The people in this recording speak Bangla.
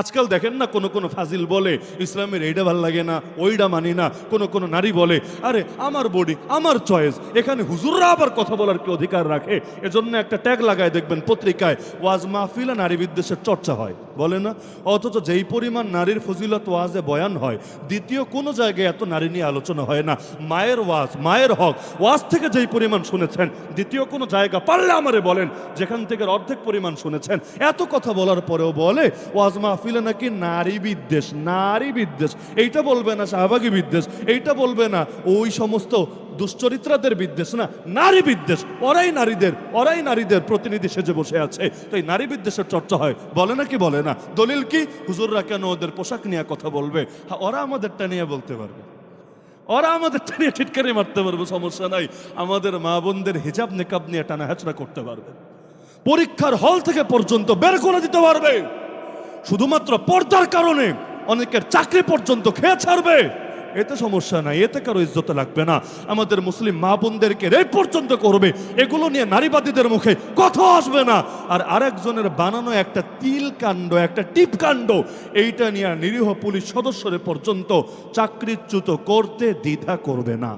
আজকাল দেখেন না কোনো কোনো ফাজিল বলে, ইসলামের এইটা ভালো লাগে না ওইটা মানি না, কোনো কোনো নারী বলে, আরে, আমার বডি আমার চয়েস এখানে হুজুররা আবার কথা বলার কি অধিকার রাখে? এজন্য একটা ট্যাগ লাগায় দেখবেন পত্রিকায়, ওয়াজ মাহফিলা নারী বিদ্বেষের চর্চা হয়। বলে না? অথচ যেই পরিমাণ নারীর ফজিলত ওয়াজে বয়ান হয়, দ্বিতীয় কোনো জায়গায় এত নারী নিয়ে আলোচনা হয় না। মায়ের ওয়াজ, মায়ের হক, ওয়াজ থেকে যেই পরিমাণ শুনেছেন, দ্বিতীয় কোনো জায়গা পারলে আমারে বলেন, যেখান থেকে অর্ধেক পরিমাণ শুনেছেন। এত কথা বলার পরেও বলে, ওয়াজ মাহফিলে নাকি নারী বিদ্বেষ নারী বিদ্বেষ। এইটা বলবে না শাহবাগী বিদ্বেষ, এইটা বলবে না ওই সমস্ত দুশ্চরিত্রাদের বিদ্বেষ না, নারী বিদ্বেষ। ওরাই নারীদের ওরাই নারীদের প্রতিনিধি সেজে বসে আছে। তো এই নারী বিদ্বেষের চর্চা হয়, বলে না কি বলে না? দলিল কি? হুজুররা কেন ওদের পোশাক নিয়ে কথা বলবে? হ্যাঁ ওরা আমাদেরটা নিয়ে বলতে পারবে। ওরা আমাদের নিয়ে টিটকারি মারতে পারবে, সমস্যা নাই। আমাদের মা বোনদের হিজাব নেকাব নিয়ে টানা হেঁচড়া করতে পারবে। পরীক্ষার হল থেকে পর্যন্ত বের করে দিতে পারবে। শুধুমাত্র পর্দার কারণে অনেকের চাকরি পর্যন্ত খেয়ে ছাড়বে। এতে সমস্যা নাই, এতে কারও ইজ্জত লাগবে না। আমাদের মুসলিম মা বোনদেরকে রেপ পর্যন্ত করবে, এগুলো নিয়ে নারীবাদীদের মুখে কথা আসবে না। আর আরেকজনের বানানো একটা তিল কাণ্ড, একটা টিপ কাণ্ড, এইটা নিয়ে নিরীহ পুলিশ সদস্যদের পর্যন্ত চাকরিচ্যুত করতে দ্বিধা করবে না।